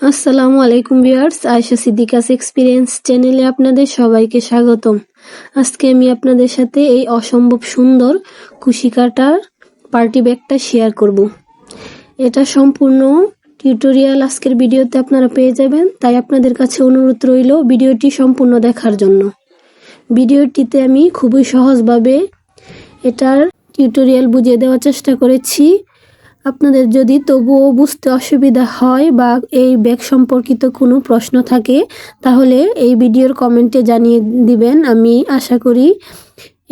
আসসালামু আলাইকুম viewers, Ayesha Siddiqa's experience চ্যানেলে আপনাদের সবাইকে স্বাগতম। আজকে আমি আপনাদের সাথে এই অসম্ভব সুন্দর কুশি কাটার পার্টি ব্যাগটা শেয়ার করব। এটা সম্পূর্ণ টিউটোরিয়াল আজকের ভিডিওতে আপনারা পেয়ে যাবেন, তাই আপনাদের কাছে অনুরোধ রইল ভিডিওটি সম্পূর্ণ দেখার জন্য। ভিডিওটিতে আমি খুবই সহজভাবে এটার টিউটোরিয়াল বুঝিয়ে দেওয়ার চেষ্টা করেছি। আপনাদের যদি তবুও বুঝতে অসুবিধা হয় বা এই ব্যাগ সম্পর্কিত কোনো প্রশ্ন থাকে, তাহলে এই ভিডিওর কমেন্টে জানিয়ে দিবেন। আমি আশা করি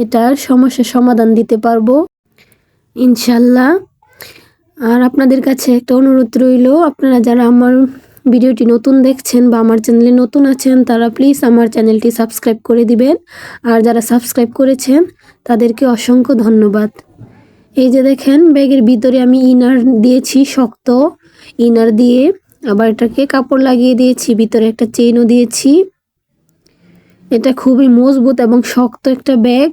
এটার সমস্যার সমাধান দিতে পারব। ইনশাল্লাহ। আর আপনাদের কাছে একটা অনুরোধ রইল, আপনারা যারা আমার ভিডিওটি নতুন দেখছেন বা আমার চ্যানেলে নতুন আছেন, তারা প্লিজ আমার চ্যানেলটি সাবস্ক্রাইব করে দিবেন। আর যারা সাবস্ক্রাইব করেছেন, তাদেরকে অসংখ্য ধন্যবাদ। এই যে দেখেন, ব্যাগের ভিতরে আমি ইনার দিয়েছি শক্ত। ইনার দিয়ে আবার এটাকে কাপড় লাগিয়ে দিয়েছি, ভিতরে একটা চেইনও দিয়েছি। এটা খুবই মজবুত এবং শক্ত একটা ব্যাগ।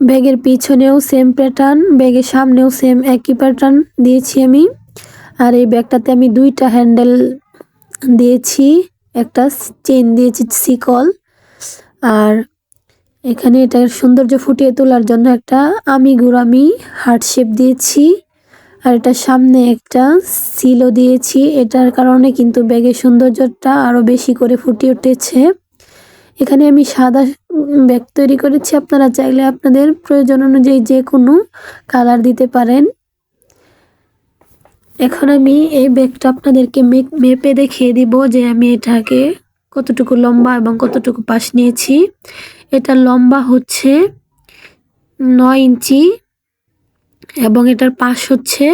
ব্যাগের পিছনেও সেম প্যাটার্ন ব্যাগের সামনেও সেম একই প্যাটার্ন দিয়েছি আমি। আর এই ব্যাগটাতে আমি দুইটা হ্যান্ডেল দিয়েছি, একটা চেন দিয়েছি সিকল আর এখানে এটার সৌন্দর্য ফুটিয়ে তোলার জন্য একটা আমি গুড়ামি হার্ট শেপ দিয়েছি। আর এটার সামনে একটা সিলও দিয়েছি। এটার কারণে কিন্তু ব্যাগের সৌন্দর্যটা আরও বেশি করে ফুটিয়ে উঠেছে। এখানে আমি সাদা ব্যাগ তৈরি করেছি। আপনারা চাইলে আপনাদের প্রয়োজন অনুযায়ী যে কোনো কালার দিতে পারেন। এখন আমি এই ব্যাগটা আপনাদেরকে মেপে দেখিয়ে দিব যে আমি এটাকে কতটুকু লম্বা এবং কতটুকু পাশ নিয়েছি? এটা লম্বা হচ্ছে নয় ইঞ্চি এবং এটার পাশ হচ্ছে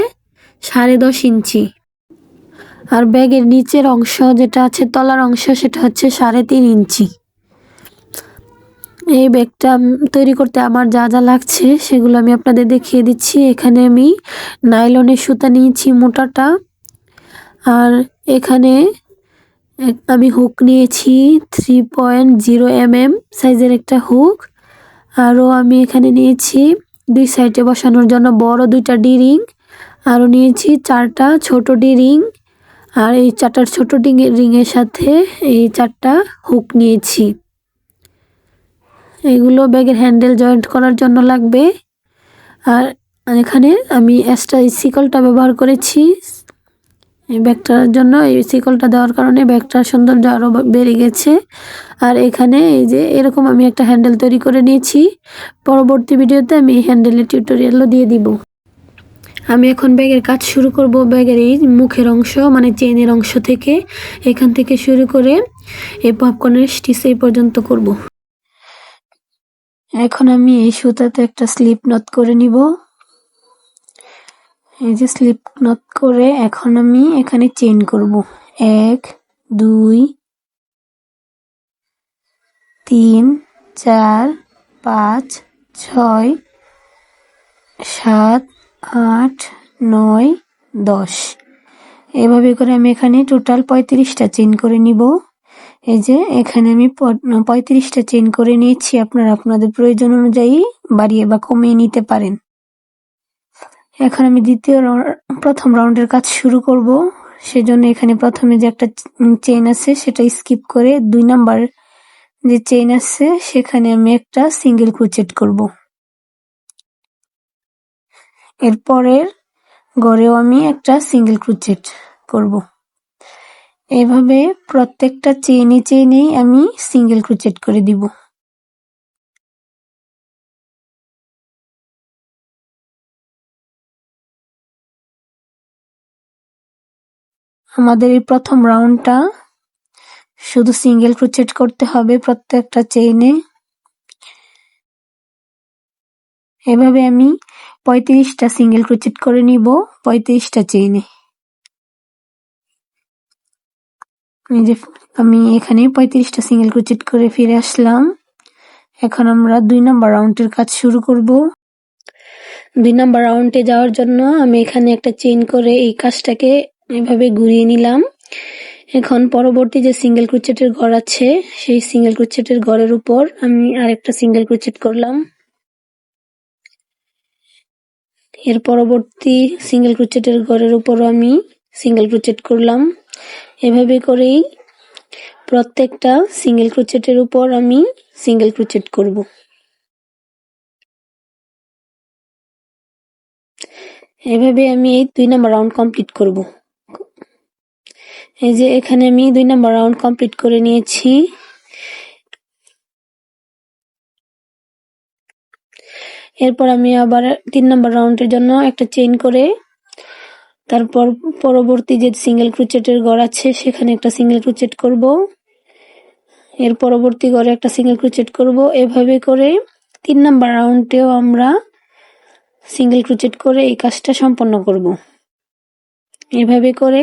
সাড়ে দশ ইঞ্চি। আর ব্যাগের নিচের অংশ যেটা আছে, তলার অংশ, সেটা হচ্ছে সাড়ে তিন ইঞ্চি। এই ব্যাগটা তৈরি করতে আমার যা যা লাগছে, সেগুলো আমি আপনাদের দেখিয়ে দিচ্ছি। এখানে আমি নাইলনের সুতা নিয়েছি মোটাটা। আর এখানে আমি হুক নিয়েছি three point zero M M সাইজের একটা হুক আরও আমি এখানে নিয়েছি দুই সাইডে বসানোর জন্য বড় দুইটা ডিরিং আরও নিয়েছি চারটা ছোট ডিরিং আর এই চারটার ছোট ডিং রিংয়ের সাথে এই চারটা হুক নিয়েছি। এগুলো ব্যাগের হ্যান্ডেল জয়েন্ট করার জন্য লাগবে। আর এখানে আমি এক্সট্রা সিকলটা ব্যবহার করেছি। ব্যাগটার জন্য এই শিকলটা দেওয়ার কারণে ব্যাগটার সৌন্দর্য আরও বেড়ে গেছে। আর এখানে এই যে এরকম আমি একটা হ্যান্ডেল তৈরি করে নিয়েছি। পরবর্তী ভিডিওতে আমি এই হ্যান্ডেলের টিউটোরিয়ালও দিয়ে দিব। আমি এখন ব্যাগের কাজ শুরু করব। ব্যাগের এই মুখের অংশ মানে চেনের অংশ থেকে এখান থেকে শুরু করে এই পপকর্নের স্টিচ এই পর্যন্ত করব। এখন আমি এই সুতাতে একটা স্লিপ নট করে নিব। এই যে স্লিপ নট করে এখন আমি এখানে চেন করব। এক, দুই, তিন, চার, পাঁচ, ছয়, সাত, আট, নয়, দশ। এভাবে করে আমি এখানে টোটাল পঁয়ত্রিশটা চেন করে নিব। এই যে এখানে আমি পঁয়ত্রিশটা চেন করে নিয়েছি। আপনারা আপনাদের প্রয়োজন অনুযায়ী বাড়িয়ে বা কমিয়ে নিতে পারেন। এখন আমি দ্বিতীয় প্রথম রাউন্ডের কাজ শুরু করব। সেজন্য এখানে প্রথমে যে একটা চেইন আছে, সেটা স্কিপ করে দুই নাম্বার যে চেইন আছে, সেখানে আমি একটা সিঙ্গেল ক্রুচেট করব। এরপরের গড়েও আমি একটা সিঙ্গেল ক্রুচেট করব। এভাবে প্রত্যেকটা চেইনে চেইনেই আমি সিঙ্গেল ক্রুচেট করে দিব। আমাদের এই প্রথম রাউন্ডটা শুধু সিঙ্গেল ক্রোচেট করতে হবে প্রত্যেকটা চেইনে এভাবে আমি পঁয়ত্রিশটা সিঙ্গেল ক্রোচেট করে নিব, পঁয়ত্রিশটা চেইনে যে আমি এখানে পঁয়ত্রিশটা সিঙ্গেল ক্রোচেট করে ফিরে আসলাম। এখন আমরা দুই নম্বর রাউন্ডের কাজ শুরু করব। দুই নম্বর রাউন্ডে যাওয়ার জন্য আমি এখানে একটা চেইন করে এই কাজটাকে এভাবে ঘুরিয়ে নিলাম। এখন পরবর্তী যে সিঙ্গেল ক্রুচেটের ঘর আছে, সেই সিঙ্গেল ক্রুচেটের ঘরের উপর আমি আরেকটা সিঙ্গেল ক্রুচেট করলাম। এর পরবর্তী সিঙ্গেল ক্রুচেটের ঘরের উপরও আমি সিঙ্গেল ক্রোচেট করলাম। এভাবে করেই প্রত্যেকটা সিঙ্গেল ক্রোচেটের উপর আমি সিঙ্গেল ক্রোচেট করব। এভাবে আমি এই দুই নাম্বার রাউন্ড কমপ্লিট করব। এই যে এখানে আমি দুই নম্বর রাউন্ড কমপ্লিট করে নিয়েছি। এরপর আমি আবার তিন নাম্বার রাউন্ডের জন্য একটা চেইন করে, তারপর পরবর্তী যে সিঙ্গেল ক্রুচেটের ঘর আছে, সেখানে একটা সিঙ্গেল ক্রুচেট করব। এর পরবর্তী ঘরে একটা সিঙ্গেল ক্রুচেট করব। এভাবে করে তিন নাম্বার রাউন্ডেও আমরা সিঙ্গেল ক্রুচেট করে এই কাজটা সম্পন্ন করব। এভাবে করে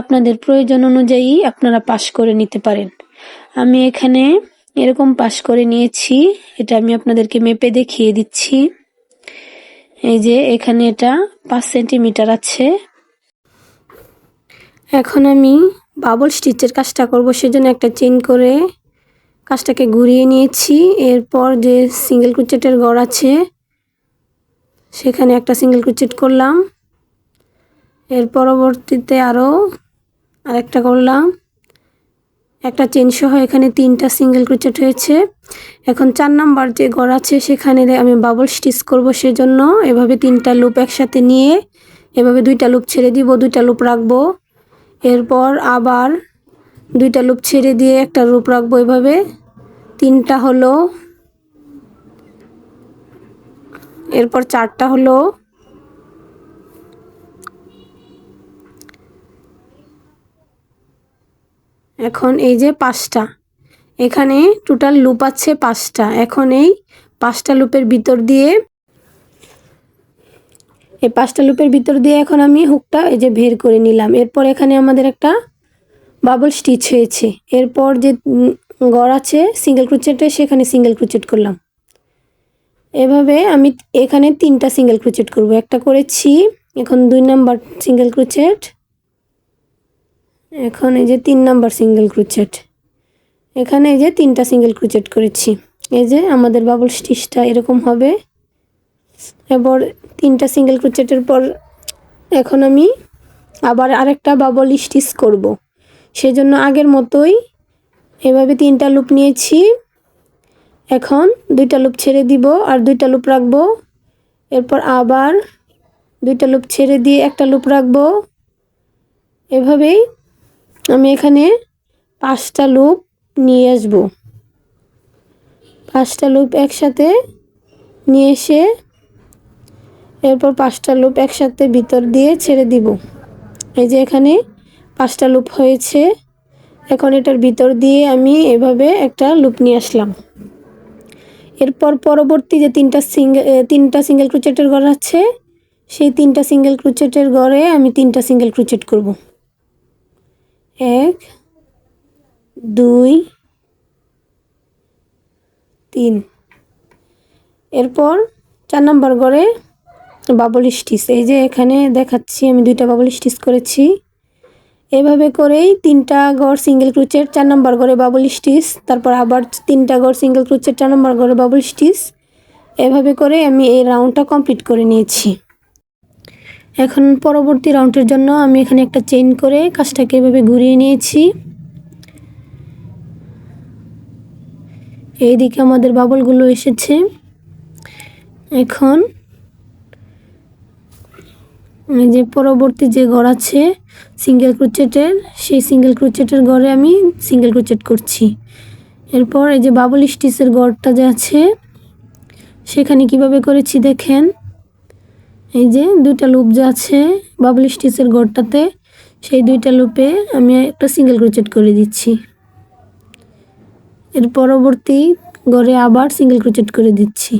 আপনাদের প্রয়োজন অনুযায়ী আপনারা পাশ করে নিতে পারেন। আমি এখানে এরকম পাশ করে নিয়েছি, এটা আমি আপনাদেরকে মেপে দেখিয়ে দিচ্ছি। এই যে এখানে এটা পাঁচ সেন্টিমিটার আছে। এখন আমি বাবল স্টিচের কাজটা করব, সেজন্য একটা চেন করে কাজটাকে ঘুরিয়ে নিয়েছি। এরপর যে সিঙ্গেল ক্রুচেটের গড় আছে, সেখানে একটা সিঙ্গেল ক্রুচেট করলাম। এর পরবর্তীতে আরও আরেকটা করলাম। একটা চেন সহ এখানে তিনটা সিঙ্গেল ক্রুচেট হয়েছে। এখন চার নাম্বার যে গড় আছে সেখানে আমি বাবল স্টিচ করব সেজন্য এভাবে তিনটা লুপ একসাথে নিয়ে এভাবে দুইটা লুপ ছেড়ে দিব, দুইটা লুপ রাখব। এরপর আবার দুইটা লুপ ছেড়ে দিয়ে একটা লুপ রাখব এভাবে। তিনটা হলো, এরপর চারটা হলো এখন এই যে পাঁচটা, এখানে টোটাল লুপ আছে পাঁচটা। এখন এই পাঁচটা লুপের ভিতর দিয়ে, এই পাঁচটা লুপের ভিতর দিয়ে এখন আমি হুকটা এই যে বের করে নিলাম। এরপর এখানে আমাদের একটা বাবল স্টিচ হয়েছে। এরপর যে গড় আছে সিঙ্গেল ক্রুচেটে সেখানে সিঙ্গেল ক্রুচেট করলাম। এভাবে আমি এখানে তিনটা সিঙ্গেল ক্রুচেট করব। একটা করেছি, এখন দুই নাম্বার সিঙ্গেল ক্রুচেট এখন এই যে তিন নাম্বার সিঙ্গেল ক্রুচেট এখানে এই যে তিনটা সিঙ্গেল ক্রুচেট করেছি। এই যে আমাদের বাবল স্টিচটা এরকম হবে। এবার তিনটা সিঙ্গেল ক্রুচেটের পর এখন আমি আবার আরেকটা বাবল স্টিচ করব। সেজন্য আগের মতোই এভাবে তিনটা লুপ নিয়েছি। এখন দুইটা লুপ ছেড়ে দিব আর দুইটা লুপ রাখব। এরপর আবার দুইটা লুপ ছেড়ে দিয়ে একটা লুপ রাখব। এভাবেই আমি এখানে পাঁচটা লুপ নিয়ে আসব। পাঁচটা লুপ একসাথে নিয়ে এসে এরপর পাঁচটা লুপ একসাথে ভিতর দিয়ে ছেড়ে দিব। এই যে এখানে পাঁচটা লুপ হয়েছে, এখন এটার ভিতর দিয়ে আমি এভাবে একটা লুপ নিয়ে আসলাম। এরপর পরবর্তী যে তিনটা সিঙ্গেল তিনটা সিঙ্গেল ক্রুচেটের ঘর আছে, সেই তিনটা সিঙ্গেল ক্রুচেটের ঘরে আমি তিনটা সিঙ্গেল ক্রুচেট করব। এক, দুই, তিন। এরপর চার নম্বর ঘরে বাবল স্টিচ এই যে এখানে দেখাচ্ছি, আমি দুইটা বাবল স্টিচ করেছি। এভাবে করেই তিনটা গড় সিঙ্গেল ক্রুচের চার নম্বর ঘরে বাবল স্টিচ তারপর আবার তিনটা গড় সিঙ্গেল ক্রুচের চার নম্বর ঘরে বাবল স্টিচ এভাবে করে আমি এই রাউন্ডটা কমপ্লিট করে নিয়েছি। এখন পরবর্তী রাউন্ডের জন্য আমি এখানে একটা চেইন করে কাজটাকে এভাবে ঘুরিয়ে নিয়েছি। এইদিকে আমাদের বাবলগুলো এসেছে। এখন যে পরবর্তী যে ঘর আছে সিঙ্গেল ক্রুচেটের সেই সিঙ্গেল ক্রুচেটের ঘরে আমি সিঙ্গেল ক্রুচেট করছি। এরপর এই যে বাবল স্টিচের গড়টা যে আছে, সেখানে কীভাবে করেছি দেখেন। এই যে দুইটা লুপ যে আছে বাবল স্টিচের গড়টাতে, সেই দুইটা লুপে আমি একটা সিঙ্গেল ক্রুচেট করে দিচ্ছি। এর পরবর্তী গড়ে আবার সিঙ্গেল ক্রুচেট করে দিচ্ছি।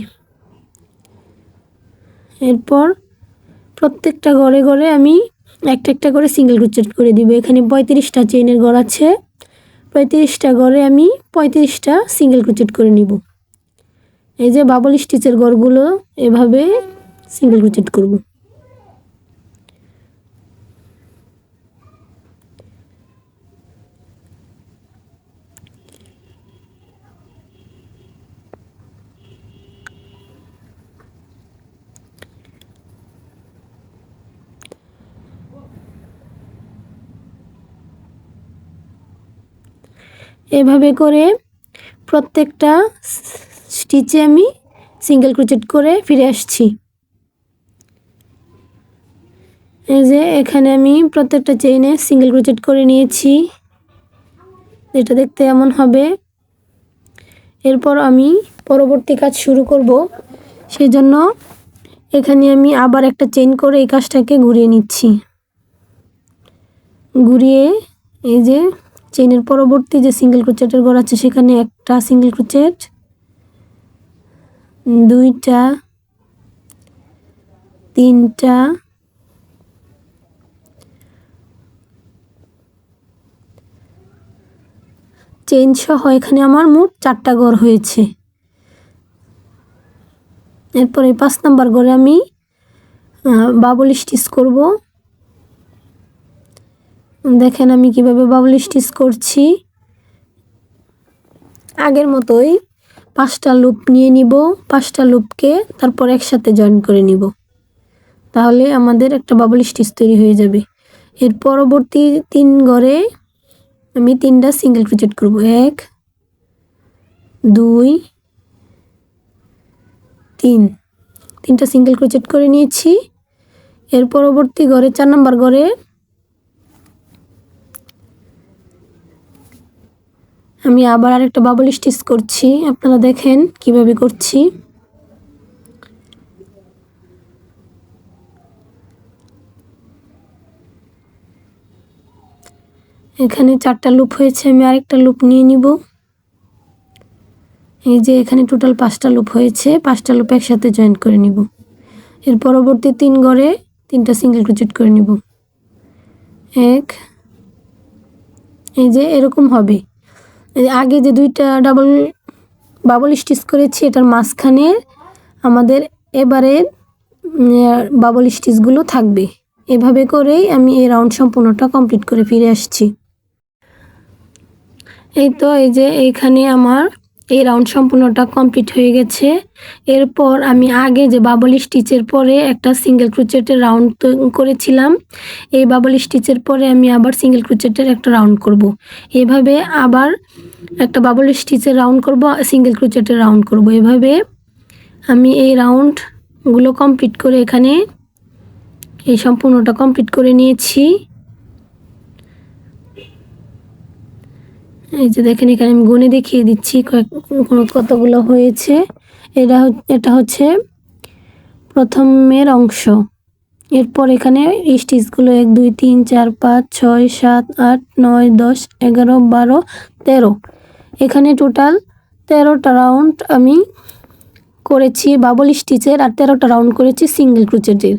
এরপর প্রত্যেকটা ঘরে ঘরে আমি একটা একটা করে সিঙ্গেল ক্রুচেট করে দিব। এখানে পঁয়ত্রিশটা চেইনের ঘর আছে। পঁয়ত্রিশটা ঘরে আমি পঁয়ত্রিশটা সিঙ্গেল ক্রুচেট করে নিব। এই যে বাবল স্টিচের ঘরগুলো এভাবে সিঙ্গেল ক্রোচেট করব। এভাবে করে প্রত্যেকটা স্টিচে আমি সিঙ্গেল ক্রোচেট করে ফিরে আসছি। এই যে এখানে আমি প্রত্যেকটা চেইনে সিঙ্গেল ক্রোচেট করে নিয়েছি। এটা দেখতে এমন হবে। এরপর আমি পরবর্তী কাজ শুরু করব। সেই জন্য এখানে আমি আবার একটা চেইন করে এই কাজটাকে ঘুরিয়ে নিচ্ছি। ঘুরিয়ে এই যে চেইনের পরবর্তী যে সিঙ্গেল ক্রোচেটের ঘর আছে, সেখানে একটা সিঙ্গেল ক্রোচেট দুইটা, তিনটা চেইন সহ এখানে আমার মোট চারটা ঘর হয়েছে। এরপরে পাঁচ নাম্বার ঘরে আমি বাবল স্টিচ করব। দেখেন আমি কীভাবে বাবল স্টিচ করছি। আগের মতোই পাঁচটা লুপ নিয়ে নিব, পাঁচটা লুপকে তারপর একসাথে জয়েন করে নিব। তাহলে আমাদের একটা বাবল স্টিচ তৈরি হয়ে যাবে। এর পরবর্তী তিন ঘরে আমি তিনটা সিঙ্গেল ক্রোচেট করব। এক, দুই, তিন। তিনটা সিঙ্গেল ক্রোচেট করে নিয়েছি। এর পরবর্তী ঘরে চার নাম্বার ঘরে আমি আবার আরেকটা বাবল স্টিচ করছি। আপনারা দেখেন কীভাবে করছি। এখানে চারটা লুপ হয়েছে, আমি আরেকটা লুপ নিয়ে নিব। এই যে এখানে টোটাল পাঁচটা লুপ হয়েছে, পাঁচটা লুপ একসাথে জয়েন করে নিব। এর পরবর্তী তিন গড়ে তিনটা সিঙ্গেল ক্রোচেট করে নিব। এক, এই যে এরকম হবে। আগে যে দুইটা ডাবল বাবল স্টিচ করেছি, এটার মাঝখানে আমাদের এবারে বাবল স্টিচগুলো থাকবে। এভাবে করেই আমি এই রাউন্ড সম্পূর্ণটা কমপ্লিট করে ফিরে আসছি। এই তো এই যে এইখানে আমার এই রাউন্ড সম্পূর্ণটা কমপ্লিট হয়ে গেছে এরপর আমি আগে যে বাবল স্টিচের পরে একটা সিঙ্গেল ক্রুচেটের রাউন্ড করেছিলাম, এই বাবল স্টিচের পরে আমি আবার সিঙ্গেল ক্রুচেটের একটা রাউন্ড করব। এভাবে আবার একটা বাবল স্টিচের রাউন্ড করব সিঙ্গেল ক্রুচেটের রাউন্ড করব। এভাবে আমি এই রাউন্ডগুলো কমপ্লিট করে এখানে এই সম্পূর্ণটা কমপ্লিট করে নিয়েছি এই যে দেখেন, এখানে আমি গুনে দেখিয়ে দিচ্ছি কতগুলো হয়েছে। এটা এটা হচ্ছে প্রথমের অংশ। এরপর এখানে স্টিচগুলো এক, দুই, তিন, চার, পাঁচ, ছয়, সাত, আট, নয়, দশ, এগারো, বারো, তেরো। এখানে টোটাল তেরোটা রাউন্ড আমি করেছি বাবল স্টিচের, আর তেরোটা রাউন্ড করেছি সিঙ্গেল ক্রুচেটের।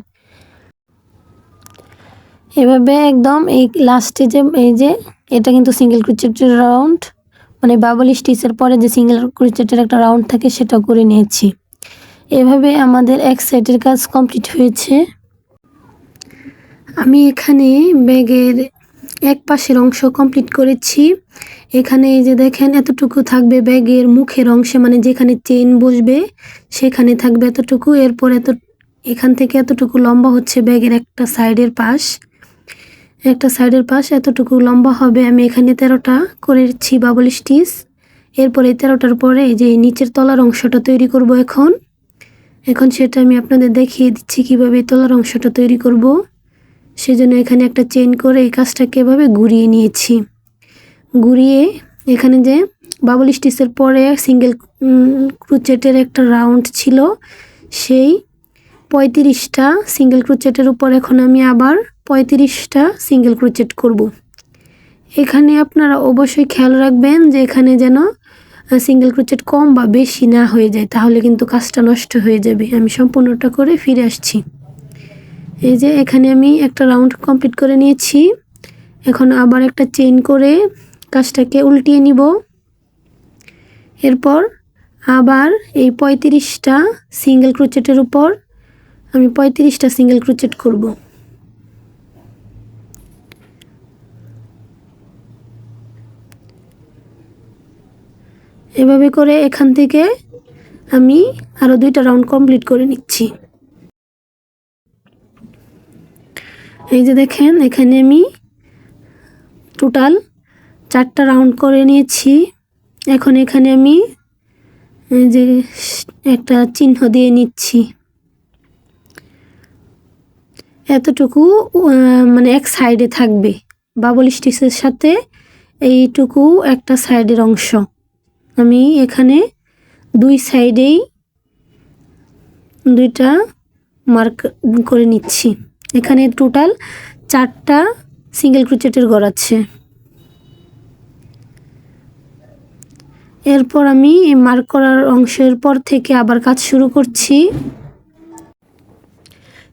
এভাবে একদম এই লাস্টে যে, এই যে, এটা কিন্তু সিঙ্গেল ক্রুচেটের রাউন্ড মানে বাবল স্টিচের পরে যে সিঙ্গেল ক্রুচেটের একটা রাউন্ড থাকে সেটা করে নিয়েছি। এভাবে আমাদের এক সাইডের কাজ কমপ্লিট হয়েছে। আমি এখানে ব্যাগের এক পাশের অংশ কমপ্লিট করেছি। এখানে এই যে দেখেন, এতটুকু থাকবে ব্যাগের মুখের অংশে মানে যেখানে চেইন বসবে, সেখানে থাকবে এতটুকু। এরপর এত, এখান থেকে এতটুকু লম্বা হচ্ছে ব্যাগের একটা সাইডের পাশ। একটা সাইডের পাশ এতটুকু লম্বা হবে, আমি এখানে তেরোটা করেছি বাবল স্টিচ এরপরে তেরোটার পরে যে নিচের তলার অংশটা তৈরি করব এখন। এখন সেটা আমি আপনাদের দেখিয়ে দিচ্ছি কীভাবে তলার অংশটা তৈরি করব। সেজন্য এখানে একটা চেন করে এই কাজটাকে এভাবে ঘুরিয়ে নিয়েছি। ঘুরিয়ে এখানে যে বাবল স্টিচের পরে সিঙ্গেল ক্রুচেটের একটা রাউন্ড ছিল, সেই পঁয়ত্রিশটা সিঙ্গেল ক্রুচেটের উপর এখন আমি আবার পঁয়ত্রিশটা সিঙ্গেল ক্রোচেট করব। এখানে আপনারা অবশ্যই খেয়াল রাখবেন যে এখানে যেন সিঙ্গেল ক্রোচেট কম বা বেশি না হয়ে যায়, তাহলে কিন্তু কাজটা নষ্ট হয়ে যাবে। আমি সম্পূর্ণটা করে ফিরে আসছি। এই যে এখানে আমি একটা রাউন্ড কমপ্লিট করে নিয়েছি। এখন আবার একটা চেইন করে কাজটাকে উল্টিয়ে নিব। এরপর আবার এই পঁয়ত্রিশটা সিঙ্গেল ক্রোচেটের উপর আমি পঁয়ত্রিশটা সিঙ্গেল ক্রোচেট করব। এভাবে করে এখান থেকে আমি আরও দুইটা রাউন্ড কমপ্লিট করে নিচ্ছি। এই যে দেখেন, এখানে আমি টোটাল চারটা রাউন্ড করে নিয়েছি। এখন এখানে আমি যে একটা চিহ্ন দিয়ে নিচ্ছি। এতটুকু মানে এক সাইডে থাকবে। বাবল স্টিচের সাথে এইটুকু একটা সাইডের অংশ। আমি এখানে দুই সাইডেই দুইটা মার্ক করে নিচ্ছি। এখানে টোটাল চারটা সিঙ্গেল ক্রুচেটের ঘর আছে। এরপর আমি এই মার্ক করার অংশের পর থেকে আবার কাজ শুরু করছি।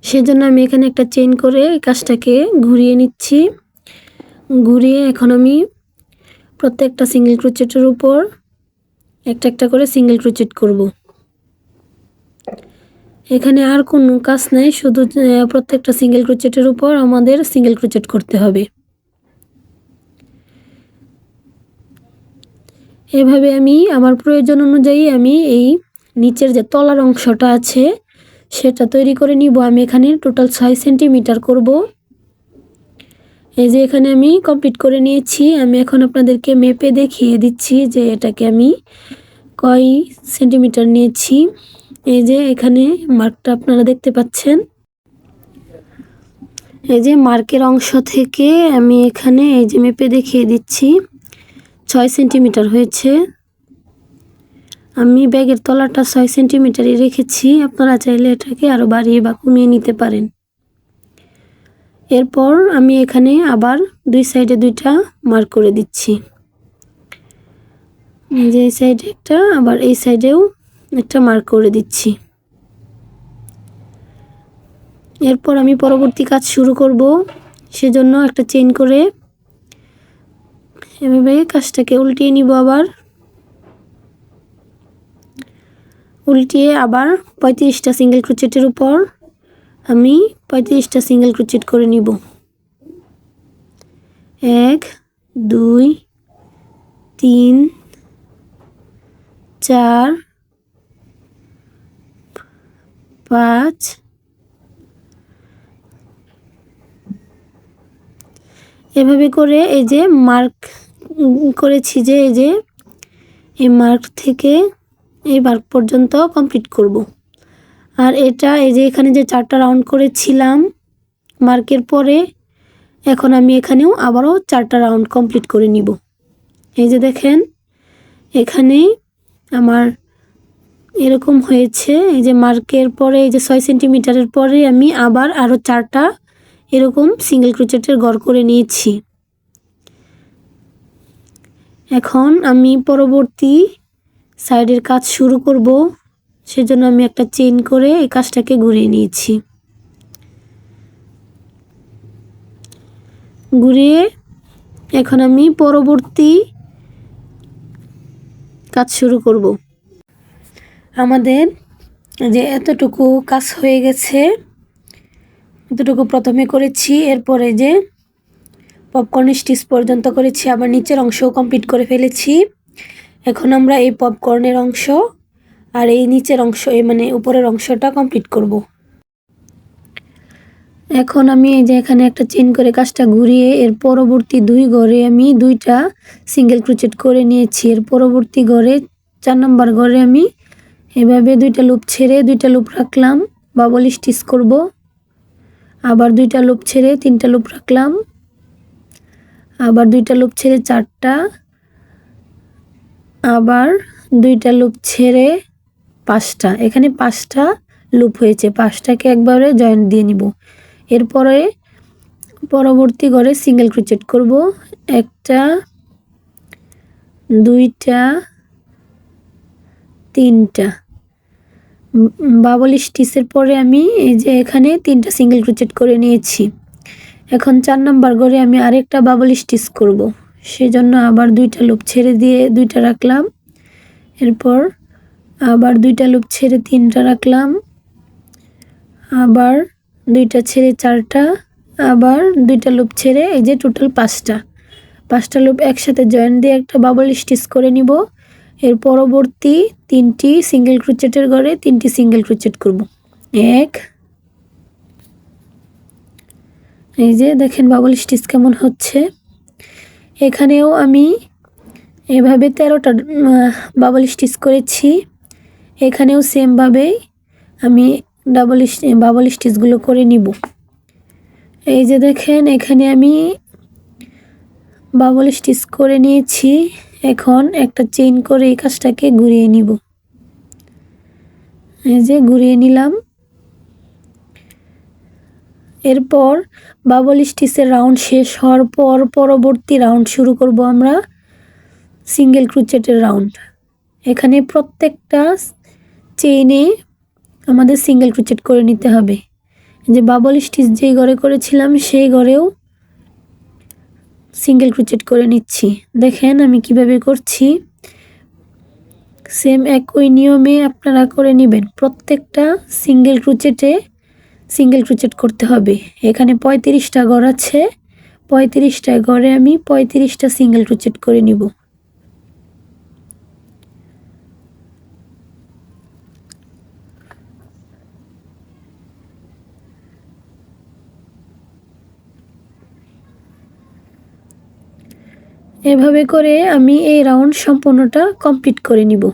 সেজন্য আমি এখানে একটা চেন করে কাজটাকে ঘুরিয়ে নিচ্ছি। ঘুরিয়ে এখন আমি প্রত্যেকটা সিঙ্গেল ক্রুচেটের উপর একটা একটা করে সিঙ্গেল ক্রুচেট করব। এখানে আর কোনো কাজ নাই, শুধু প্রত্যেকটা সিঙ্গেল ক্রুচেটের উপর আমাদের সিঙ্গেল ক্রুচেট করতে হবে। এভাবে আমি আমার প্রয়োজন অনুযায়ী আমি এই নিচের যে তলার অংশটা আছে, সেটা তৈরি করে নিব। আমি এখানে টোটাল ছয় সেন্টিমিটার করব। এই যে এখানে আমি কমপ্লিট করে নিয়েছি। আমি এখন আপনাদেরকে মেপে দেখিয়ে দিচ্ছি যে এটাকে আমি কয় সেন্টিমিটার নিয়েছি। এই যে এখানে মার্কটা আপনারা দেখতে পাচ্ছেন। এই যে মার্কের অংশ থেকে আমি এখানে এই যে মেপে দেখিয়ে দিচ্ছি, ছয় সেন্টিমিটার হয়েছে। আমি ব্যাগের তলাটা ছয় সেন্টিমিটারই রেখেছি। আপনারা চাইলে এটাকে আরও বাড়িয়ে বা কমিয়ে নিতে পারেন। এরপর আমি এখানে আবার দুই সাইডে দুইটা মার্ক করে দিচ্ছি। যে এই সাইডে একটা, আবার এই সাইডেও একটা মার্ক করে দিচ্ছি। এরপর আমি পরবর্তী কাজ শুরু করব। সেজন্য একটা চেন করে এভাবে কাজটাকে উল্টিয়ে নিব আবার। উল্টিয়ে আবার পঁয়ত্রিশটা সিঙ্গেল ক্রুচেটের উপর আমি পঁয়ত্রিশটা সিঙ্গেল ক্রুচেট করে নিব। এক, দুই, তিন, চার, পাঁচ, এভাবে করে এই যে মার্ক করেছি যে এই যে এই মার্ক থেকে এই মার্ক পর্যন্ত কমপ্লিট করব। আর এটা এই যে এখানে যে চারটা রাউন্ড করেছিলাম, মার্কের পরে এখন আমি এখানেও আবারও চারটা রাউন্ড কমপ্লিট করে নিব। এই যে দেখেন, এখানে আমার এরকম হয়েছে, এই যে মার্কের পরে, এই যে ছয় সেন্টিমিটারের পরে আমি আবার আরও চারটা এরকম সিঙ্গেল ক্রোচেটের গড় করে নিয়েছি। এখন আমি পরবর্তী সাইডের কাজ শুরু করব। সেজন্য আমি একটা চেন করে এই কাজটাকে ঘুরিয়ে নিয়েছি। ঘুরিয়ে এখন আমি পরবর্তী কাজ শুরু করব। আমাদের যে এতটুকু কাজ হয়ে গেছে, এতটুকু প্রথমে করেছি, এরপরে যে পপকর্ন স্টিচ পর্যন্ত করেছি, আবার নিচের অংশও কমপ্লিট করে ফেলেছি। এখন আমরা এই পপকর্নের অংশ আর এই নিচের অংশ মানে উপরের অংশটা কমপ্লিট করব। এখন আমি এই যে এখানে একটা চেন করে কাজটা ঘুরিয়ে, এর পরবর্তী দুই ঘরে আমি দুইটা সিঙ্গেল ক্রুচেট করে নিয়েছি। এর পরবর্তী ঘরে, চার নম্বর ঘরে আমি এভাবে দুইটা লুপ ছেড়ে দুইটা লুপ রাখলাম বাবল স্টিচ করব। আবার দুইটা লুপ ছেড়ে তিনটা লুপ রাখলাম। আবার দুইটা লুপ ছেড়ে চারটা। আবার দুইটা লুপ ছেড়ে পাঁচটা। এখানে পাঁচটা লুপ হয়েছে। পাঁচটাকে একবারে জয়েন্ট দিয়ে নিব। এরপরে পরবর্তী ঘরে সিঙ্গেল ক্রুচেট করব। একটা, দুইটা, তিনটা। বাবল স্টিচের পরে আমি এই যে এখানে তিনটা সিঙ্গেল ক্রুচেট করে নিয়েছি। এখন চার নম্বর ঘরে আমি আরেকটা বাবল স্টিচ করব। সেজন্য আবার দুইটা লুপ ছেড়ে দিয়ে দুইটা রাখলাম। এরপর আবার দুইটা লুপ ছেড়ে তিনটা রাখলাম। আবার দুইটা ছেড়ে চারটা, আবার দুইটা লুপ ছেড়ে এই যে টোটাল পাঁচটা। পাঁচটা লুপ একসাথে জয়েন দিয়ে একটা বাবল স্টিচ করে নিব। এর পরবর্তী তিনটি সিঙ্গেল ক্রুচেটের ঘরে তিনটি সিঙ্গেল ক্রুচেট করব। এক। এই যে দেখেন বাবল স্টিচ কেমন হচ্ছে। এখানেও আমি এভাবে তেরোটা বাবল স্টিচ করেছি। এখানেও সেমভাবেই আমি ডাবল বাবল স্টিচগুলো করে নিব। এই যে দেখেন, এখানে আমি বাবল স্টিচ করে নিয়েছি। এখন একটা চেইন করে এই কাজটাকে ঘুরিয়ে নিব। এই যে ঘুরিয়ে নিলাম। এরপর বাবল স্টিচের রাউন্ড শেষ হওয়ার পর পরবর্তী রাউন্ড শুরু করব আমরা সিঙ্গেল ক্রুচেটের রাউন্ড এখানে প্রত্যেকটা চেইনে আমাদের সিঙ্গেল ক্রুচেট করে নিতে হবে। যে বাবল স্টিচ যেই ঘরে করেছিলাম, সেই ঘরেও সিঙ্গেল ক্রুচেট করে নিচ্ছি। দেখেন আমি কীভাবে করছি। সেম একই নিয়মে আপনারা করে নেবেন। প্রত্যেকটা সিঙ্গেল ক্রুচেটে সিঙ্গেল ক্রুচেট করতে হবে। এখানে পঁয়ত্রিশটা ঘর আছে। পঁয়ত্রিশটা ঘরে আমি পঁয়ত্রিশটা সিঙ্গেল ক্রুচেট করে নিব। এভাবে করে আমি এই রাউন্ড সম্পূর্ণটা কমপ্লিট করে নিব।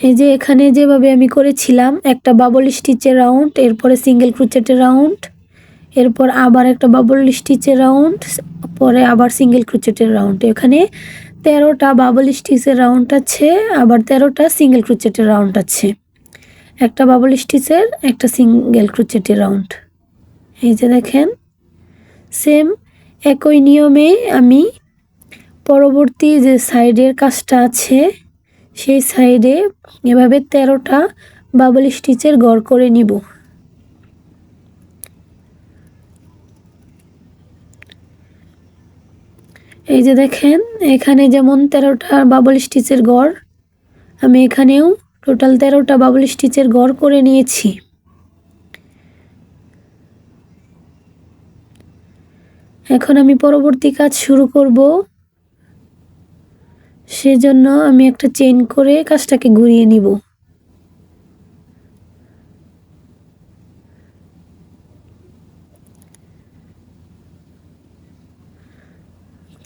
এই যে এখানে যেভাবে আমি করেছিলাম, একটা বাবল স্টিচের রাউন্ড এরপরে সিঙ্গেল ক্রুচেটের রাউন্ড এরপর আবার একটা বাবল স্টিচের রাউন্ড পরে আবার সিঙ্গেল ক্রুচেটের রাউন্ড এখানে তেরোটা বাবল স্টিচের রাউন্ড আছে, আবার তেরোটা সিঙ্গেল ক্রুচেটের রাউন্ড আছে। একটা বাবল স্টিচের একটা সিঙ্গেল ক্রুচেটের রাউন্ড এই যে দেখেন সেম একই নিয়মে আমি পরবর্তী যে সাইডের কাজটা আছে, সেই সাইডে এভাবে তেরোটা বাবল স্টিচের গড় করে নিব। এই যে দেখেন, এখানে যেমন তেরোটা বাবল স্টিচের গড়, আমি এখানেও টোটাল তেরোটা বাবল স্টিচের গড় করে নিয়েছি। এখন আমি পরবর্তী কাজ শুরু করব। সেজন্য আমি একটা চেন করে কাজটাকে ঘুরিয়ে নিব।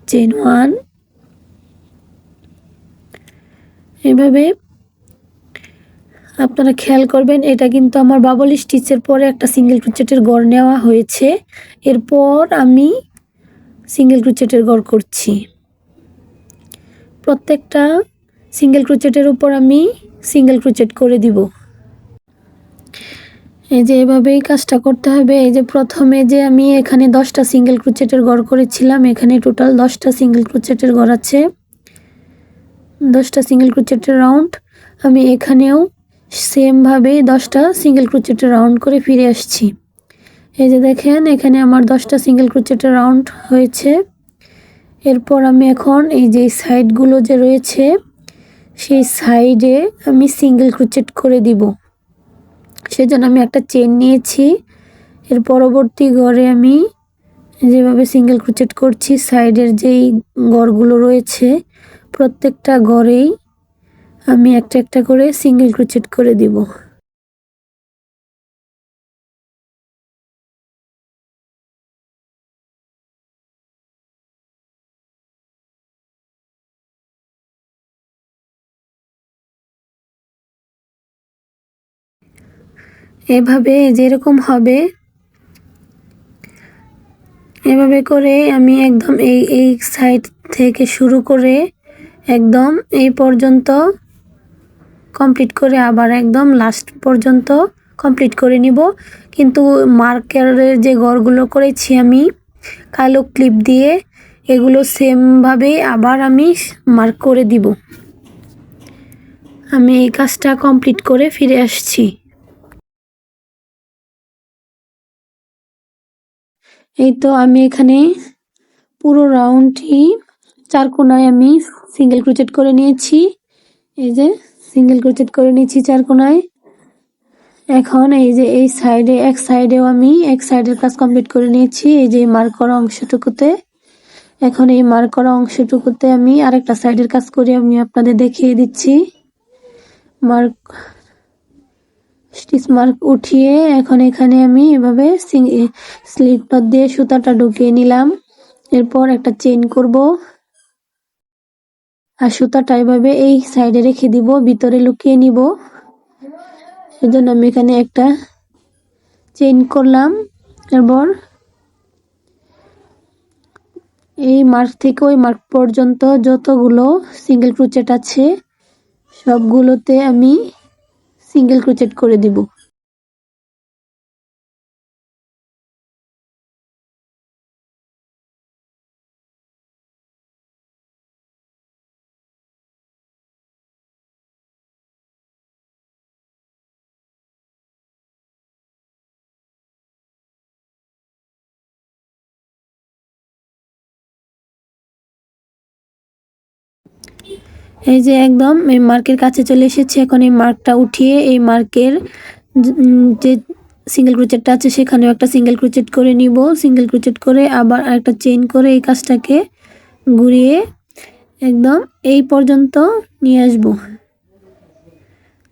চেন ওয়ান এভাবে আপনারা খেয়াল করবেন, এটা কিন্তু আমার বাবল স্টিচের পরে একটা সিঙ্গেল ক্রুচেটের গড় নেওয়া হয়েছে। এরপর আমি সিঙ্গেল ক্রুচেটের গড় করছি। প্রত্যেকটা সিঙ্গেল ক্রুচেটের উপর আমি সিঙ্গেল ক্রুচেট করে দিব। এই যে এভাবেই কাজটা করতে হবে। এই যে প্রথমে যে আমি এখানে দশটা সিঙ্গেল ক্রুচেটের গড় করেছিলাম, এখানে টোটাল দশটা সিঙ্গেল ক্রুচেটের গড় আছে। দশটা সিঙ্গেল ক্রুচেটের রাউন্ড আমি এখানেও সেমভাবে দশটা সিঙ্গেল ক্রুচেটের রাউন্ড করে ফিরে আসছি। এই যে দেখেন, এখানে আমার দশটা সিঙ্গেল ক্রুচেটের রাউন্ড হয়েছে। এরপর আমি এখন এই যে সাইডগুলো যে রয়েছে, সেই সাইডে আমি সিঙ্গেল ক্রুচেট করে দিব। সেজন্য আমি একটা চেন নিয়েছি। এর পরবর্তী ঘরে আমি যেভাবে সিঙ্গেল ক্রুচেট করছি, সাইডের যেই গড়গুলো রয়েছে, প্রত্যেকটা ঘরেই আমি একটা একটা করে সিঙ্গেল ক্রুচেট করে দিব। এভাবে যেরকম হবে, এভাবে করে আমি একদম এই এই সাইড থেকে শুরু করে একদম এই পর্যন্ত কমপ্লিট করে আবার একদম লাস্ট পর্যন্ত কমপ্লিট করে নিব। কিন্তু মার্কারের যে ঘরগুলো করেছি আমি, কালো ক্লিপ দিয়ে এগুলো সেমভাবে আবার আমি মার্ক করে দিব। আমি এই কাজটা কমপ্লিট করে ফিরে আসছি। এই তো আমি এখানে পুরো রাউন্ডটি চার কোনায় আমি সিঙ্গেল ক্রোচেট করে নিয়েছি। এই যে সিঙ্গেল ক্রোচেট করে নিয়েছি চার কোনায়। এখন এই যে এই সাইডে এক সাইডেও আমি, এক সাইডের কাজ কমপ্লিট করে নিয়েছি। এই যে মার্ক করা অংশটুকুতে। এখন এই মার্ক করা অংশটুকুতে আমি আরেকটা সাইডের কাজ করে, আমি আপনাদের দেখিয়ে দিচ্ছি। মার্ক স্টিচ মার্ক উঠিয়ে এখন এখানে আমি এভাবে স্লিপ নট দিয়ে সুতাটা ঢুকিয়ে নিলাম। এরপর একটা চেইন করব। আর সুতাটা এভাবে এই সাইডে রেখে দিব, ভিতরে লুকিয়ে নিব। সেজন্য আমি এখানে একটা চেইন করলাম। এরপর এই মার্ক থেকে ওই মার্ক পর্যন্ত যতগুলো সিঙ্গেল ক্রুচেট আছে, সবগুলোতে আমি সিঙ্গেল ক্রোচেট করে দিব। এই যে একদম এই মার্কের কাছে চলে এসেছে। এখন এই মার্কটা উঠিয়ে এই মার্কের যে সিঙ্গেল ক্রুচেটটা আছে সেখানেও একটা সিঙ্গেল ক্রুচেট করে নিব। সিঙ্গেল ক্রুচেট করে আবার একটা চেইন করে এই কাজটাকে ঘুরিয়ে একদম এই পর্যন্ত নিয়ে আসব।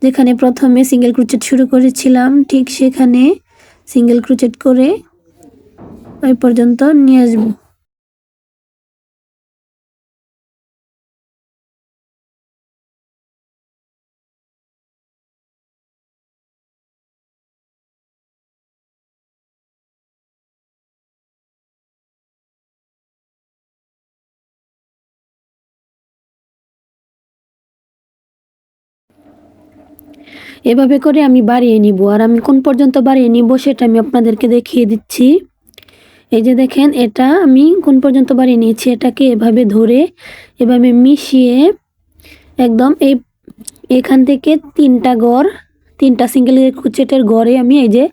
যেখানে প্রথমে সিঙ্গেল ক্রুচেট শুরু করেছিলাম, ঠিক সেখানে সিঙ্গেল ক্রুচেট করে ওই পর্যন্ত নিয়ে আসব। এভাবে করে আমি বাড়িয়ে নিব। আর আমি কোন পর্যন্ত বাড়িয়ে নিব সেটা আমি আপনাদেরকে দেখিয়ে দিচ্ছি। এই যে দেখেন, এটা আমি কোন পর্যন্ত বাড়িয়ে নিয়েছি, এটাকে এভাবে ধরে এভাবে মিশিয়ে একদম এই এখান থেকে তিনটা গড়, তিনটা সিঙ্গেল কুচেটের গড়ে আমি এই যে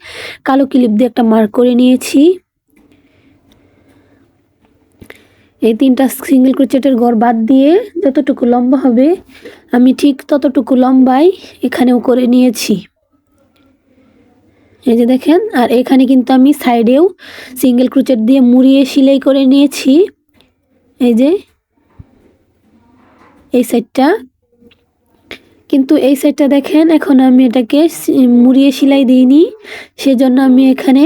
কালো ক্লিপ দিয়ে একটা মার্ক করে নিয়েছি। এই তিনটা সিঙ্গেল ক্রোচেটের গড় বাদ দিয়ে যতটুকু লম্বা হবে, আমি ঠিক ততটুকু লম্বাই এখানেও করে নিয়েছি। এই যে দেখেন, আর এখানে কিন্তু আমি সাইডেও সিঙ্গেল ক্রোচেট দিয়ে মুড়িয়ে সেলাই করে নিয়েছি। এই যে, এই সাইডটা কিন্তু এই সাইডটা দেখেন, এখন আমি এটাকে মুড়িয়ে সেলাই দিইনি, সেজন্য আমি এখানে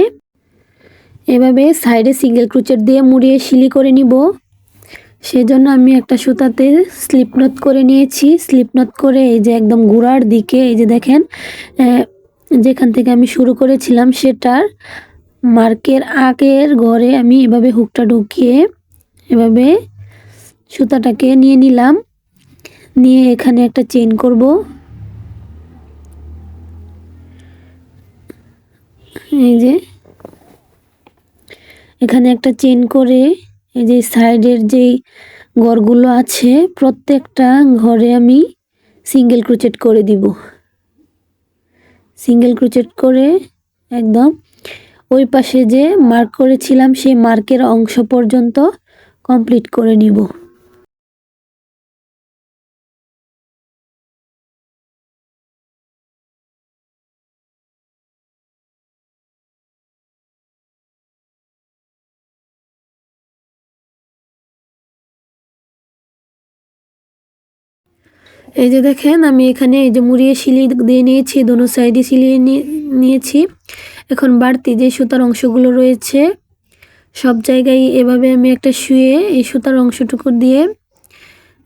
এভাবে সাইডে সিঙ্গেল ক্রুচেট দিয়ে মুড়িয়ে সিলি করে নিব। সেজন্য আমি একটা সুতাতে স্লিপ নট করে নিয়েছি। স্লিপ নট করে এই যে একদম গোড়ার দিকে, এই যে দেখেন যেখান থেকে আমি শুরু করেছিলাম সেটার মার্কের আগের ঘরে আমি এভাবে হুকটা ঢুকিয়ে এভাবে সুতাটাকে নিয়ে নিলাম। নিয়ে এখানে একটা চেন করব। এই যে এখানে একটা চেন করে এই যে সাইডের যেই ঘরগুলো আছে, প্রত্যেকটা ঘরে আমি সিঙ্গেল ক্রুচেট করে দিব। সিঙ্গেল ক্রুচেট করে একদম ওই পাশে যে মার্ক করেছিলাম, সেই মার্কের অংশ পর্যন্ত কমপ্লিট করে নিব। এই যে দেখেন, আমি এখানে এই যে মুড়িয়ে সিলিয়ে দিয়ে নিয়েছি, দোনো সাইডে সিলিয়ে নিয়েছি। এখন বাড়তি যে সুতার অংশগুলো রয়েছে, সব জায়গায় এভাবে আমি একটা শুয়ে এই সুতার অংশটুকু দিয়ে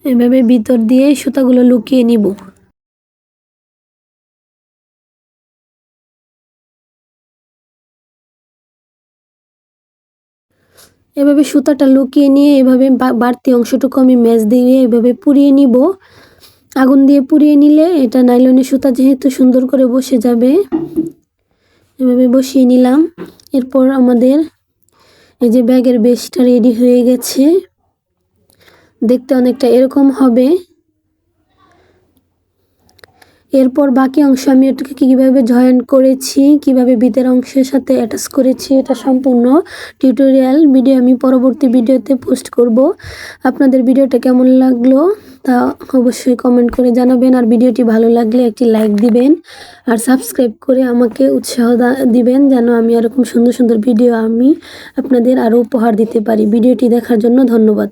এভাবে ভিতর দিয়ে সুতাগুলো লুকিয়ে নিব। এভাবে সুতাটা লুকিয়ে নিয়ে এভাবে বাড়তি অংশটুকু আমি ম্যাচ দিয়ে এভাবে পুড়িয়ে নিব। আগুন দিয়ে পুড়িয়ে নিলে এটা নাইলনের সুতা যেহেতু সুন্দর করে বসে যাবে, এভাবে বসিয়ে নিলাম। এরপর আমাদের এই যে ব্যাগের বেশটা রেডি হয়ে গেছে। দেখতে অনেকটা এরকম হবে। এরপর বাকি অংশ আমি এটাকে কীভাবে জয়েন করেছি, কীভাবে বিতের অংশের সাথে অ্যাটাচ করেছি, এটা সম্পূর্ণ টিউটোরিয়াল ভিডিও আমি পরবর্তী ভিডিওতে পোস্ট করব। আপনাদের ভিডিওটা কেমন লাগল তা অবশ্যই কমেন্ট করে জানাবেন, আর ভিডিওটি ভালো লাগলে একটি লাইক দিবেন, আর সাবস্ক্রাইব করে আমাকে উৎসাহ দিবেন যেন আমি এরকম সুন্দর সুন্দর ভিডিও আমি আপনাদের আরও উপহার দিতে পারি। ভিডিওটি দেখার জন্য ধন্যবাদ।